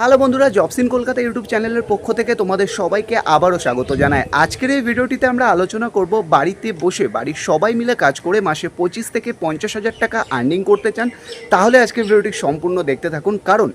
Hello বন্ধুরা জবসিন Kolkata YouTube চ্যানেলের পক্ষ থেকে তোমাদের সবাইকে আবারও স্বাগত জানায় আজকের এই ভিডিওটিতে আমরা আলোচনা করব বাড়িতে বসে, বাড়ির সবাই মিলে কাজ করে মাসে পঁচিশ থেকে পঞ্চাশ হাজার টাকা আর্নিং করতে চান, তাহলে আজকের ভিডিওটি সম্পূর্ণ দেখতে থাকুন। কারণ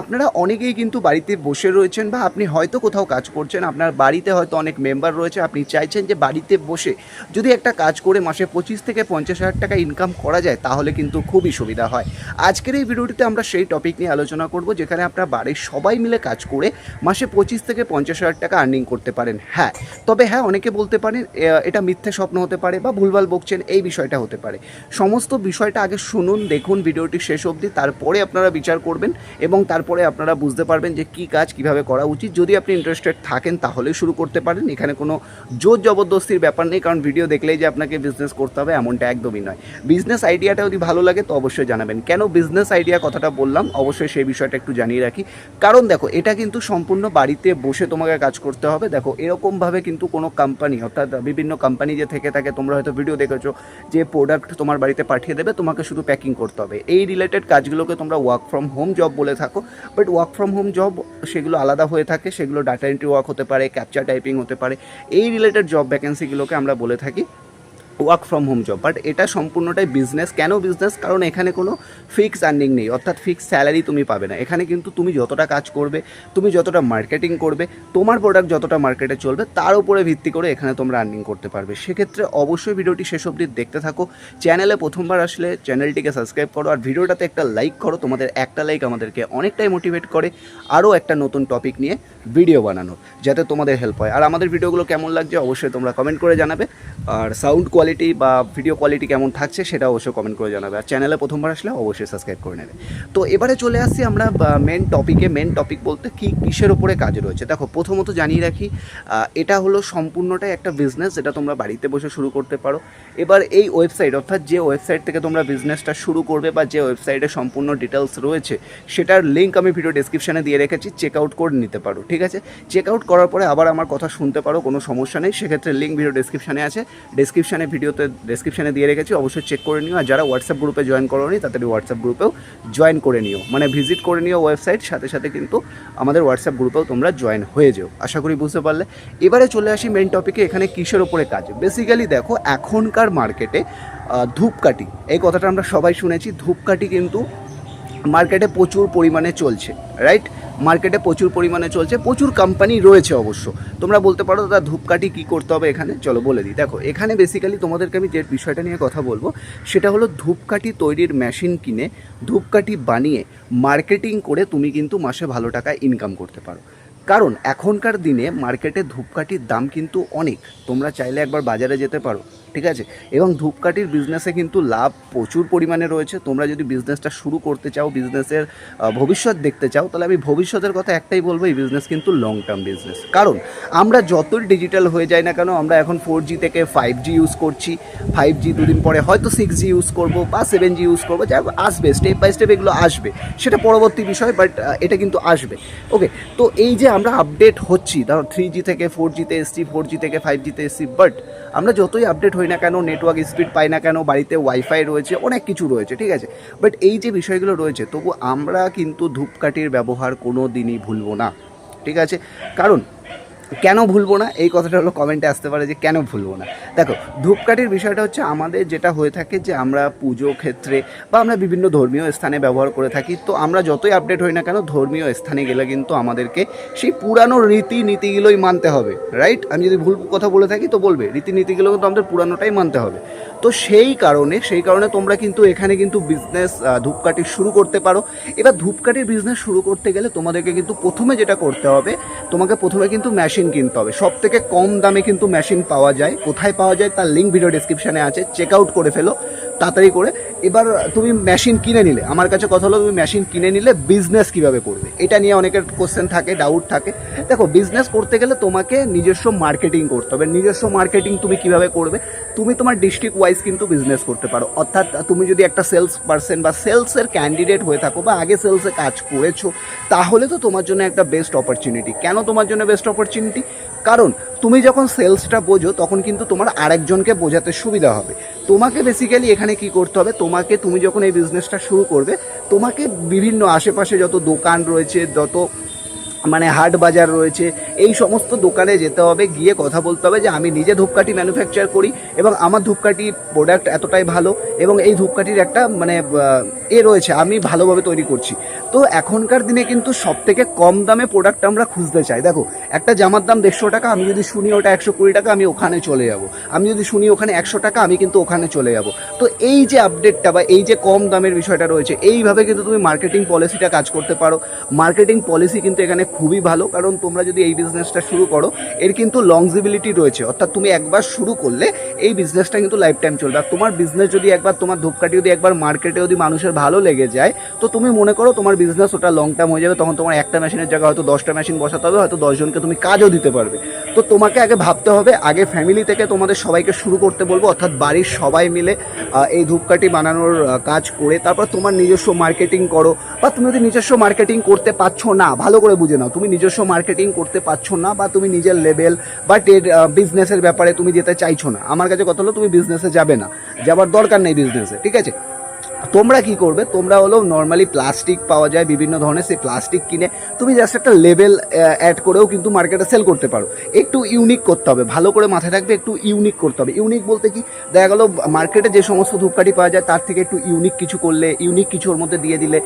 আপনারা অনেকেই কিন্তু বাড়িতে বসে রয়েছেন বা আপনি হয়তো কোথাও কাজ করছেন, আপনার বাড়িতে হয়তো অনেক মেম্বার রয়েছে, আপনি চাইছেন যে বাড়িতে বসে যদি একটা কাজ করে মাসে পঁচিশ থেকে পঞ্চাশ হাজার টাকা ইনকাম করা যায়, তাহলে কিন্তু খুবই সুবিধা হয়। আজকের এই ভিডিওটিতে আমরা সেই টপিক নিয়ে আলোচনা করব, যেখানে আপনার বাড়ির সবাই মিলে কাজ করে মাসে পঁচিশ থেকে পঞ্চাশ হাজার টাকা আর্নিং করতে পারেন। হ্যাঁ তবে হ্যাঁ অনেকে বলতে পারেন এটা মিথ্যে স্বপ্ন হতে পারে বা ভুলভাল বকছেন, এই বিষয়টা হতে পারে। সমস্ত বিষয়টা আগে শুনুন, দেখুন, ভিডিওটি শেষ অবধি, তারপরে আপনারা বিচার করবেন এবং তারপরে আপনারা বুঝতে পারবেন যে কী কাজ কীভাবে করা উচিত। যদি আপনি ইন্টারেস্টেড থাকেন, তাহলে শুরু করতে পারেন। এখানে কোনো জোর জবরদস্তির ব্যাপার নেই, কারণ ভিডিও দেখলেই যে আপনাকে বিজনেস করতে হবে, এমনটা একদমই নয়। বিজনেস আইডিয়াটা যদি ভালো লাগে, তো অবশ্যই জানাবেন। কেন বিজনেস আইডিয়া কথাটা বললাম? অবশ্যই সেই বিষয়টা একটু জানিয়ে রাখি। কারণ দেখো, এটা কিন্তু সম্পূর্ণ বাড়িতে বসে তোমাকে কাজ করতে হবে। দেখো, এরকমভাবে কিন্তু কোনো কোম্পানি অর্থাৎ বিভিন্ন কোম্পানি যে থেকে থাকে, তোমরা হয়তো ভিডিও দেখেছ, যে প্রোডাক্ট তোমার বাড়িতে পাঠিয়ে দেবে, তোমাকে শুধু প্যাকিং করতে হবে। এই রিলেটেড কাজগুলোকে তোমরা ওয়ার্ক ফ্রম হোম জব বলে থাকো but work from home job সেগুলো আলাদা হয়ে থাকে, সেগুলো ডাটা এন্ট্রি ওয়ার্ক হতে পারে ক্যাপচার টাইপিং হতে পারে। এই রিলেটেড জব ভ্যাকেন্সিগুলোকে আমরা বলে থাকি। Work from home job but এটা সম্পূর্ণটাই বিজনেস কেন বিজনেস কারণ এখানে কোনো ফিক্স আর্নিং নেই, অর্থাৎ ফিক্স স্যালারি তুমি পাবে না। এখানে কিন্তু তুমি যতটা কাজ করবে, তুমি যতটা মার্কেটিং করবে, তোমার প্রোডাক্ট যতটা মার্কেটে চলবে, তার উপরে ভিত্তি করে এখানে তোমরা আর্নিং করতে পারবে। সেক্ষেত্রে অবশ্যই ভিডিওটি শেষ অবধি দেখতে থাকো। চ্যানেলে প্রথমবার আসলে চ্যানেলটিকে সাবস্ক্রাইব করো, আর ভিডিওটাতে একটা লাইক করো। তোমাদের একটা লাইক আমাদেরকে অনেকটাই মোটিভেট করে আরও একটা নতুন টপিক নিয়ে ভিডিও বানানো, যাতে তোমাদের হেল্প হয়। আর আমাদের ভিডিওগুলো কেমন লাগছে অবশ্যই তোমরা কমেন্ট করে জানাবে। আর সাউন্ড কোয়ালিটি বা ভিডিও কোয়ালিটি কেমন থাকছে সেটা অবশ্যই কমেন্ট করে জানাবে। আর চ্যানেলে প্রথমবার আসলে অবশ্যই সাবস্ক্রাইব করে নেবে। তো এবারে চলে আসছি আমরা মেন টপিকে মেন টপিক বলতে কি কিসের ওপরে কাজ রয়েছে? দেখো, প্রথমত জানিয়ে রাখি এটা হলো সম্পূর্ণটাই একটা বিজনেস যেটা তোমরা বাড়িতে বসে শুরু করতে পারো। এবার এই ওয়েবসাইট অর্থাৎ যে ওয়েবসাইট থেকে তোমরা বিজনেসটা শুরু করবে বা যে ওয়েবসাইটে সম্পূর্ণ ডিটেলস রয়েছে, সেটার লিঙ্ক আমি ভিডিও ডেসক্রিপশানে দিয়ে রেখেছি। চেক আউট করে নিতে পারো, ঠিক আছে? চেক আউট করার পরে আবার আমার কথা শুনতে পারো, কোনো সমস্যা নেই। সেক্ষেত্রে লিঙ্ক ভিডিও ডেসক্রিপশানে আছে। ডেসক্রিপশানে ভিডিওতে ডেসক্রিপশানে দিয়ে রেখেছি, অবশ্যই চেক করে নিও। আর যারা হোয়াটসঅ্যাপ গ্রুপে জয়েন করোনি, তাদের হোয়াটসঅ্যাপ গ্রুপেও জয়েন করে নিও। মানে ভিজিট করে নিও ওয়েবসাইট সাথে সাথে কিন্তু আমাদের হোয়াটসঅ্যাপ গ্রুপেও তোমরা জয়েন হয়ে যেও। আশা করি বুঝতে পারলে। এবারে চলে আসি মেন টপিকে এখানে কিসের ওপরে কাজ? বেসিক্যালি দেখো, এখনকার মার্কেটে ধূপকাঠি। এই কথাটা আমরা সবাই শুনেছি, ধূপকাঠি কিন্তু মার্কেটে প্রচুর পরিমাণে চলছে রাইট মার্কেটে প্রচুর পরিমাণে চলছে, প্রচুর কোম্পানি রয়েছে অবশ্য। তোমরা বলতে পারো, দাদা, ধূপকাঠি কী করতে হবে এখানে? চলো বলে দিই। দেখো, এখানে বেসিক্যালি তোমাদেরকে আমি যে বিষয়টা নিয়ে কথা বলব, সেটা হলো ধূপকাঠি তৈরির মেশিন কিনে, ধূপকাঠি বানিয়ে মার্কেটিং করে তুমি কিন্তু মাসে ভালো টাকা ইনকাম করতে পারো। কারণ, এখনকার দিনে মার্কেটে ধূপকাঠির দাম কিন্তু অনেক। তোমরা চাইলে একবার বাজারে যেতে পারো। ঠিক আছে? এবং ধূপকাঠির বিজনেসে কিন্তু লাভ প্রচুর পরিমাণে রয়েছে। তোমরা যদি বিজনেসটা শুরু করতে চাও বিজনেসের ভবিষ্যৎ দেখতে চাও, তাহলে আমি ভবিষ্যতের কথা একটাই বলব, এই বিজনেস কিন্তু লং টার্ম বিজনেস কারণ আমরা যতই ডিজিটাল হয়ে যাই না কেন, আমরা এখন ফোর জি থেকে ফাইভ জি ইউজ করছি। ফাইভ জি দুদিন পরে হয়তো সিক্স জি ইউজ করব বা সেভেন জি ইউজ করব যা আসবে স্টেপ বাই স্টেপ এগুলো আসবে। সেটা পরবর্তী বিষয় বাট এটা কিন্তু আসবে। ওকে তো এই যে আমরা আপডেট হচ্ছি, ধরো থ্রি জি থেকে ফোর জিতে এসছি ফোর জি থেকে ফাইভ জিতে এসছি বাট আমরা যতই আপডেট হই না কেন নেটওয়ার্ক স্পিড পাই না কেন, বাড়িতে ওয়াইফাই রয়েছে, অনেক কিছু রয়েছে, ঠিক আছে? বাট এই যে বিষয়গুলো রয়েছে, তবু আমরা কিন্তু ধূপকাঠির ব্যবহার কোনো দিনই ভুলবো না, ঠিক আছে? কারণ কেন ভুলবো না? এই কথাটা হলো কমেন্টে আসতে পারে যে কেন ভুলবো না? দেখো, ধূপকাঠির বিষয়টা হচ্ছে আমাদের যেটা হয়ে থাকে যে আমরা পুজো ক্ষেত্রে বা আমরা বিভিন্ন ধর্মীয় স্থানে ব্যবহার করে থাকি, তো আমরা যতই আপডেট হই না কেন ধর্মীয় স্থানে গেলে কিন্তু আমাদেরকে সেই পুরানো রীতি নীতিগুলোই মানতে হবে রাইট আমি যদি ভুল কথা বলে থাকি তো বলবে, রীতিনীতিগুলো কিন্তু আমাদের পুরানোটাই মানতে হবে। তো সেই কারণে সেই কারণে তোমরা কিন্তু এখানে কিন্তু বিজনেস ধূপকাঠি শুরু করতে পারো। এবার ধূপকাঠির বিজনেস শুরু করতে গেলে তোমাদেরকে কিন্তু প্রথমে যেটা করতে হবে, তোমাকে প্রথমে কিন্তু মেশিন কিনতে হবে। সব থেকে কম দামে কিন্তু মেশিন পাওয়া যায়। কোথায় পাওয়া যায় তার লিঙ্ক ভিডিও ডিসক্রিপশানে আছে। চেক আউট করে ফেলো। তাড়াতাড়ি করে। এবার তুমি মেশিন কিনে নিলে। আমার কাছে কথা হলো, তুমি মেশিন কিনে নিলে বিজনেস কীভাবে করবে? এটা নিয়ে অনেকের কোশ্চেন থাকে ডাউট থাকে। দেখো বিজনেস করতে গেলে তোমাকে নিজস্ব মার্কেটিং করতে হবে। নিজস্ব মার্কেটিং তুমি কীভাবে করবে? তুমি তোমার ডিস্ট্রিক্ট ওয়াইজ কিন্তু বিজনেস করতে পারো। অর্থাৎ তুমি যদি একটা সেলস পার্সন বা সেলসের ক্যান্ডিডেট হয়ে থাকো বা আগে সেলসে কাজ করেছ, তাহলে তো তোমার জন্য একটা বেস্ট অপরচুনিটি কেন তোমার জন্য বেস্ট অপরচুনিটি কারণ তুমি যখন সেলসটা বোঝো, তখন কিন্তু তোমার আরেকজনকে বোঝাতে সুবিধা হবে। তোমাকে বেসিক্যালি এখানে কি করতে হবে? তোমাকে তুমি যখন এই বিজনেসটা শুরু করবে, তোমাকে বিভিন্ন আশেপাশে যত দোকান রয়েছে, যত মানে হাট বাজার রয়েছে, এই সমস্ত দোকানে যেতে হবে, গিয়ে কথা বলতে হবে যে আমি নিজে ধূপকাঠি ম্যানুফ্যাকচার করি এবং আমার ধূপকাঠি প্রোডাক্ট এতটাই ভালো এবং এই ধূপকাঠির একটা মানে এ রয়েছে, আমি ভালোভাবে তৈরি করছি। তো এখনকার দিনে কিন্তু সব থেকে কম দামে প্রোডাক্ট আমরা খুঁজতে চাই। দেখো একটা জামার দাম দেড়শো টাকা, আমি যদি শুনি ওটা একশো কুড়ি টাকা, আমি ওখানে চলে যাব। আমি যদি শুনি ওখানে একশো টাকা, আমি কিন্তু ওখানে চলে যাব। তো এই যে আপডেটটা বা এই যে কম দামের বিষয়টা রয়েছে, এইভাবে কিন্তু তুমি মার্কেটিং পলিসিটা কাজ করতে পারো। মার্কেটিং পলিসি কিন্তু এখানে খুবই ভালো, কারণ তোমরা যদি এই বিজনেসটা শুরু করো, এর কিন্তু লংজিবিলিটি রয়েছে। অর্থাৎ তুমি একবার শুরু করলে, এই বিজনেসটা কিন্তু লাইফ টাইম চলবে। আর তোমার বিজনেস যদি একবার, তোমার ধূপকাঠি যদি একবার মার্কেটে যদি মানুষের ভালো লেগে যায়, তো তুমি মনে করো তোমার বিজনেস ওটা লং টার্ম হয়ে যাবে, তখন তোমার একটা মেশিনের জায়গায় হয়তো দশটা মেশিন বসাতে হবে, হয়তো দশজনকে তুমি কাজও দিতে পারবে। তো তোমাকে আগে ভাবতে হবে, আগে ফ্যামিলি থেকে তোমাদের সবাইকে শুরু করতে বলব, অর্থাৎ বাড়ির সবাই মিলে এই ধূপকাঠি বানানোর কাজ করে, তারপর তোমার নিজস্ব মার্কেটিং করো, বা তুমি যদি নিজস্ব মার্কেটিং করতে পারছ না, ভালো করে বুঝে নাও, তুমি নিজস্ব মার্কেটিং করতে পারছ না, বা তুমি নিজের লেভেল বা টেড বিজনেসের ব্যাপারে তুমি যেতে চাইছো না, আমার কাছে কথা হলো তুমি বিজনেসে যাবে না, যাবার দরকার নেই বিজনেসে ঠিক আছে? তোমরা কি করবে? তোমরা হলো নর্মালি প্লাস্টিক পাওয়া যায়, বিভিন্ন ধরনের সেই প্লাস্টিক কিনে। তুমি জাস্ট একটা লেভেল অ্যাড করেও কিন্তু মার্কেটে সেল করতে পারো। একটু ইউনিক করতে হবে। ভালো করে মাথায় রাখবে, একটু ইউনিক করতে হবে। ইউনিক বলতে কি? দেখা গেলো মার্কেটে যে সমস্ত ধূপকাঠি পাওয়া যায়, তার থেকে একটু ইউনিক কিছু করলে ইউনিক কিছু ওর মধ্যে দিয়ে দিলে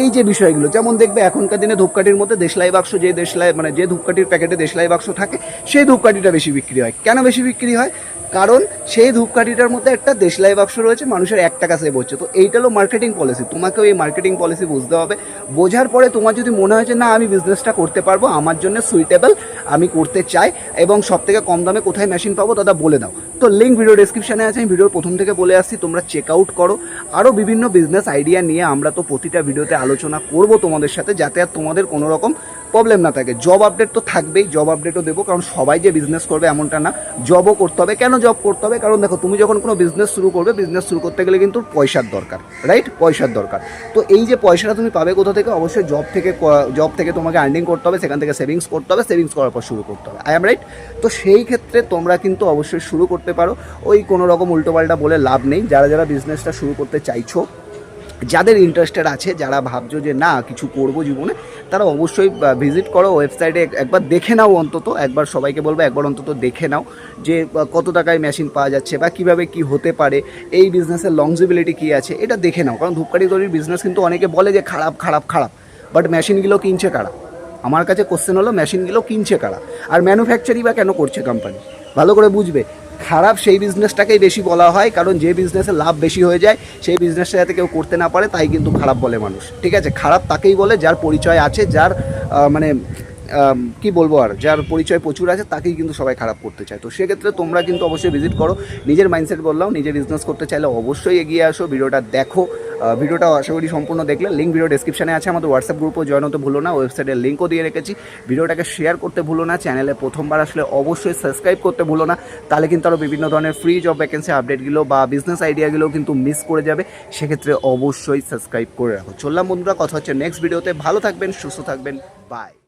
এই যে বিষয়গুলো, যেমন দেখবে এখনকার দিনে ধূপকাঠির মধ্যে দেশলাই বাক্স, যে দেশলাই মানে যে ধূপকাঠির প্যাকেটে দেশলাই বাক্স থাকে, সেই ধূপকাঠিটা বেশি বিক্রি হয়। কেন বেশি বিক্রি হয়? কারণ সেই ধূপকাঠিটার মধ্যে একটা দেশলাই বাক্স রয়েছে, মানুষের এক টাকা সেভ হচ্ছে। তো এইটা হলো মার্কেটিং পলিসি তোমাকেও এই মার্কেটিং পলিসি বুঝতে হবে। বোঝার পরে তোমার যদি মনে হয় যে, না, আমি বিজনেসটা করতে পারব, আমার জন্য সুইটেবল আমি করতে চাই, এবং সব থেকে কম দামে কোথায় মেশিন পাবো, দাদা বলে দাও। তো লিঙ্ক ভিডিও ডেসক্রিপশনে আছে, আমি ভিডিওর প্রথম থেকে বলে আসছি, তোমরা চেক আউট করো। আরও বিভিন্ন বিজনেস আইডিয়া নিয়ে আমরা তো প্রতিটা ভিডিওতে আলোচনা করব তোমাদের সাথে, যাতে আর তোমাদের কোনো রকম প্রবলেম না থাকে। জব আপডেট তো থাকবেই জব আপডেটও দেবো, কারণ সবাই যে বিজনেস করবে এমনটা না। জবও করতে হবে। কেন জব করতে হবে? কারণ দেখো, তুমি যখন কোনো বিজনেস শুরু করবে বিজনেস শুরু করতে গেলে কিন্তু পয়সার দরকার রাইট পয়সার দরকার। তো এই যে পয়সাটা তুমি পাবে কোথা থেকে? অবশ্যই জব থেকে জব থেকে তোমাকে আর্নিং করতে হবে, সেখান থেকে সেভিংস করতে হবে সেভিংস করার পর শুরু করতে হবে। আই এম রাইট তো সেই ক্ষেত্রে তোমরা কিন্তু অবশ্যই শুরু করতে পারো। ওই কোনো রকম উল্টোপাল্টা বলে লাভ নেই। যারা যারা বিজনেসটা শুরু করতে চাইছো যাদের ইন্টারেস্টেড আছে, যারা ভাবছ যে না, কিছু করব জীবনে, তারা অবশ্যই ভিজিট করো ওয়েবসাইটে একবার দেখে নাও অন্তত, একবার সবাইকে বলব, একবার অন্তত দেখে নাও যে কত টাকায় মেশিন পাওয়া যাচ্ছে বা কীভাবে কি হতে পারে, এই বিজনেসের লংজিবিলিটি কী আছে, এটা দেখে নাও। কারণ ধূপকাঠি তৈরির বিজনেস কিন্তু অনেকে বলে যে, খারাপ খারাপ খারাপ। বাট মেশিনগুলো কিনছে কারা? আমার কাছে কোশ্চেন হলো মেশিনগুলো কিনছে কারা? আর ম্যানুফ্যাকচারই বা কেন করছে কোম্পানি ভালো করে বুঝবে। খারাপ সেই বিজনেসটাকেই বেশি বলা হয়, কারণ যে বিজনেসে লাভ বেশি হয়ে যায়, সেই বিজনেসটা যাতে কেউ করতে না পারে, তাই কিন্তু খারাপ বলে মানুষ। ঠিক আছে? খারাপ তাকেই বলে যার পরিচয় আছে, যার মানে কি বলব আর, যার পরিচয় প্রচুর আছে, তাকেই কিন্তু সবাই খারাপ করতে চায়। তো সেক্ষেত্রে তোমরা কিন্তু অবশ্যই ভিজিট করো। নিজের মাইন্ডসেট বললাম নিজে বিজনেস করতে চাইলে অবশ্যই এগিয়ে আসো, ভিডিওটা দেখো। ভিডিওটা আশা করি সম্পূর্ণ দেখলে লিঙ্ক ভিডিও ডেসক্রিপশানে আছে, আমাদের হোয়াটসঅ্যাপ গ্রুপও জয়েন হতে ভুলো না ওয়েবসাইটের লিঙ্কও দিয়ে রেখেছি। ভিডিওটাকে শেয়ার করতে ভুলো না চ্যানেলে প্রথমবার আসলে অবশ্যই সাবস্ক্রাইব করতে ভুলো না। তাহলে কিন্তু আরও বিভিন্ন ধরনের ফ্রি জব ভ্যাকেন্সি আপডেটগুলো বা বিজনেস আইডিয়াগুলো কিন্তু মিস করে যাবে। সেক্ষেত্রে অবশ্যই সাবস্ক্রাইব করে রাখো। চললাম বন্ধুরা, কথা হচ্ছে নেক্সট ভিডিওতে ভালো থাকবেন, সুস্থ থাকবেন। বাই